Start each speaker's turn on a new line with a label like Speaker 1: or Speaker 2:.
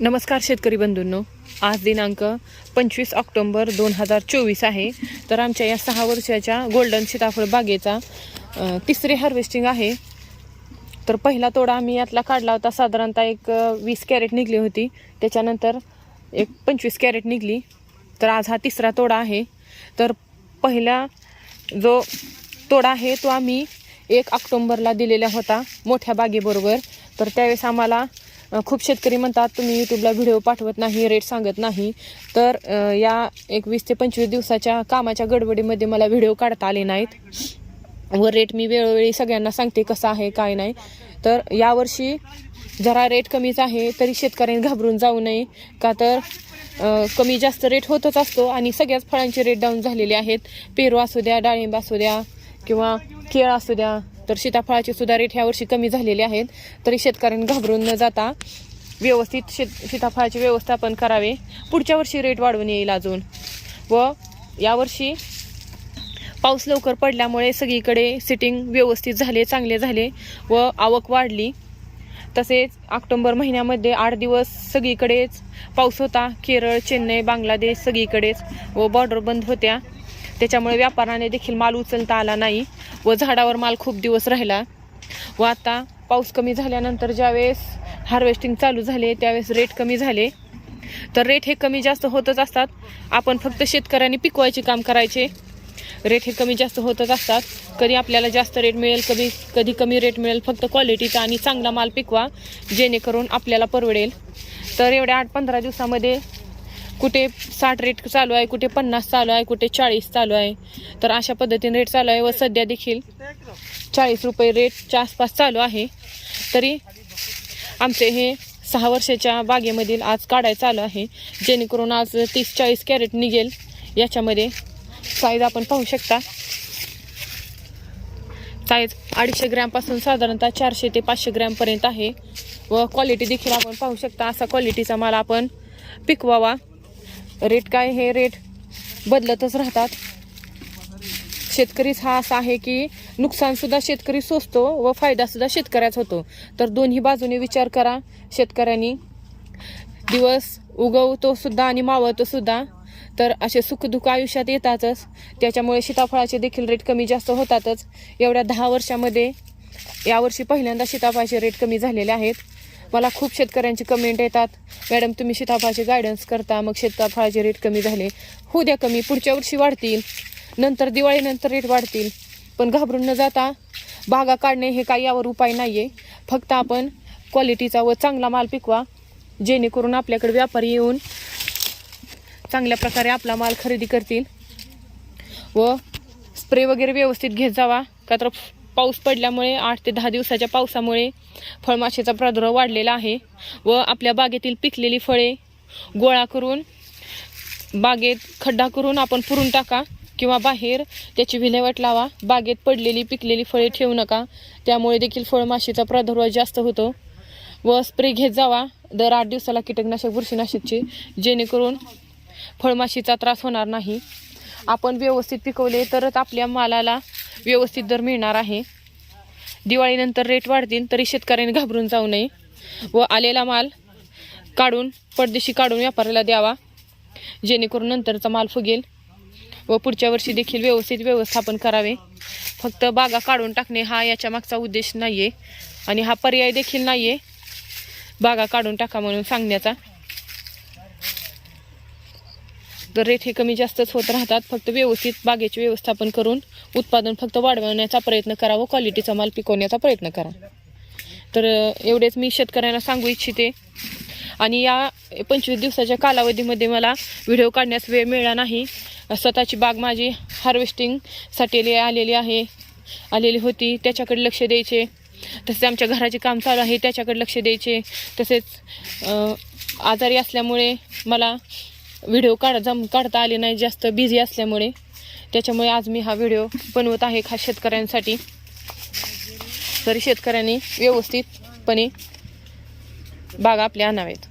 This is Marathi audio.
Speaker 1: नमस्कार शेतकरी बंधूंनो. आज दिनांक पंचवीस ऑक्टोंबर दोन हजार चोवीस आहे. तर आमच्या या सहा वर्षाच्या गोल्डन सीताफळ बागेचा तिसरे तिसरी हार्वेस्टिंग आहे. तर पहिला तोडा आम्ही यातला काढला होता. साधारणतः एक वीस कॅरेट निघली होती. त्याच्यानंतर एक पंचवीस कॅरेट निघली. तर आज हा तिसरा तोडा आहे. तर पहिला जो तोडा आहे तो आम्ही एक ऑक्टोंबरला दिलेला होता मोठ्या बागेबरोबर. तर त्यावेळेस आम्हाला खूप शेतकरी म्हणतात तुम्ही यूट्यूबला व्हिडिओ पाठवत नाही रेट सांगत नाही. तर या एकवीस ते पंचवीस दिवसाच्या कामाच्या गडबडीमध्ये मला व्हिडिओ काढता आले नाहीत. व रेट मी वेळोवेळी सगळ्यांना सांगते कसं आहे काय नाही. तर यावर्षी जरा रेट कमीच आहे तरी शेतकऱ्यांनी घाबरून जाऊ नये. का तर कमी जास्त रेट होतच असतो आणि सगळ्याच फळांचे रेट डाऊन झालेले आहेत. पेरू असू द्या डाळिंब असू द्या किंवा केळ असू द्या तर सीताफळाचे सुद्धा रेट ह्यावर्षी कमी झालेले आहेत. तरी शेतकऱ्यांनी घाबरून न जाता व्यवस्थित शेत सीताफळाचे व्यवस्थापन करावे. पुढच्या वर्षी रेट वाढवून येईल अजून. व यावर्षी पाऊस लवकर पडल्यामुळे सगळीकडे सिटिंग व्यवस्थित झाले चांगले झाले व आवक वाढली. तसेच ऑक्टोंबर महिन्यामध्ये आठ दिवस सगळीकडेच पाऊस होता. केरळ चेन्नई बांगलादेश सगळीकडेच व बॉर्डर बंद होत्या. त्याच्यामुळे व्यापाराने देखील माल उचलता आला नाही व झाडावर माल खूप दिवस राहिला. व आता पाऊस कमी झाल्यानंतर ज्यावेळेस हार्वेस्टिंग चालू झाले त्यावेळेस रेट कमी झाले. तर रेट हे कमी जास्त होतच असतात. आपण फक्त शेतकऱ्यांनी पिकवायचे काम करायचे. रेट हे कमी जास्त होतच असतात. कधी आपल्याला जास्त रेट मिळेल कधी कधी कमी रेट मिळेल. फक्त क्वालिटीचा आणि चांगला माल पिकवा जेणेकरून आपल्याला परवडेल. तर एवढ्या आठ पंधरा दिवसामध्ये कुठे साठ रेट चालू आहे कुठे पन्नास चालू आहे कुठे चाळीस चालू आहे. तर अशा पद्धतीने रेट चालू आहे व सध्या देखील चाळीस रुपये रेटच्या आसपास चालू आहे. तरी आमचे हे सहा वर्षाच्या बागेमधील आज काढाय चालू आहे. जेणेकरून आज तीस चाळीस कॅरेट निघेल. याच्यामध्ये साईज आपण पाहू शकता. साईज अडीचशे ग्रॅमपासून साधारणतः चारशे ते पाचशे ग्रॅमपर्यंत आहे. व क्वालिटी देखील आपण पाहू शकता. असा क्वालिटीचा माल आपण पिकवावा. रेट काय हे रेट बदलतच राहतात. शेतकरीच हा असा आहे की नुकसानसुद्धा शेतकरी सोसतो व फायदासुद्धा शेतकऱ्याच होतो. तर दोन्ही बाजूने विचार करा. शेतकऱ्यांनी दिवस उगवतो सुद्धा आणि मावळतो सुद्धा. तर असे सुखदुःख आयुष्यात येतातच. त्याच्यामुळे सीताफळाचे देखील रेट कमी जास्त होतातच. एवढ्या दहा वर्षामध्ये यावर्षी पहिल्यांदा सीताफळाचे रेट कमी झालेले आहेत. मला खूप शेतकऱ्यांची कमेंट येतात. मॅडम तुम्ही सीताफळाचे गायडन्स करता मग सीताफळाचे रेट कमी झाले. होऊ द्या कमी पुढच्या वर्षी वाढतील. नंतर दिवाळीनंतर रेट वाढतील. पण घाबरून न जाता बागा काढणे हे काही यावर उपाय नाही आहे फक्त आपण क्वालिटीचा व चांगला माल पिकवा. जेणेकरून आपल्याकडे व्यापारी येऊन चांगल्या प्रकारे आपला माल खरेदी करतील. व स्प्रे वगैरे व्यवस्थित घेत जावा. का तर पाऊस पडल्यामुळे आठ ते दहा दिवसाच्या पावसामुळे फळमाशीचा प्रादुर्भाव वाढलेला आहे व आपल्या बागेतील पिकलेली फळे गोळा करून बागेत खड्डा करून आपण पुरून टाका किंवा बाहेर त्याची विल्हेवाट लावा. बागेत पडलेली पिकलेली फळे ठेवू नका. त्यामुळे देखील फळमाशीचा प्रादुर्भाव जास्त होतो व स्प्रे घेत जावा. दर आठ दिवसाला कीटकनाशक बुरशीनाशकचे जेणेकरून फळमाशीचा त्रास होणार नाही. आपण व्यवस्थित पिकवले तरच आपल्या मालाला व्यवस्थित दर मिळणार आहे. दिवाळीनंतर रेट वाढतील तरी शेतकऱ्यांनी घाबरून जाऊ नये. व आलेला माल काढून परदेशी काढून व्यापाऱ्याला द्यावा. जेणेकरून नंतरचा माल फुगेल. व पुढच्या वर्षी देखील व्यवस्थित व्यवस्थापन करावे. फक्त बागा काढून टाकणे हा याच्या मागचा उद्देश नाही आहे आणि हा पर्याय देखील नाही आहे बागा काढून टाका म्हणून सांगण्याचा. तर रेट हे कमी जास्तच होत राहतात. फक्त व्यवस्थित बागेचे व्यवस्थापन करून उत्पादन फक्त वाढवण्याचा प्रयत्न करा व क्वालिटीचा माल पिकवण्याचा प्रयत्न करा. तर एवढेच मी शेतकऱ्यांना सांगू इच्छिते. आणि या पंचवीस दिवसाच्या कालावधीमध्ये मला व्हिडिओ काढण्यास वेळ मिळाला नाही. स्वतःची बाग माझी हार्वेस्टिंगसाठी आलेली आहे. आलेली होती. त्याच्याकडे लक्ष द्यायचे. तसेच आमच्या घराचे काम चालू आहे. त्याच्याकडे लक्ष द्यायचे. तसेच आजारी असल्यामुळे मला व्हिडिओ काढ जम काढता आले नाही जास्त बिझी असल्यामुळे. त्याच्यामुळे आज मी हा व्हिडिओ बनवत आहे खास शेतकऱ्यांसाठी. तरी शेतकऱ्यांनी व्यवस्थितपणे बागा आपल्या आणावेत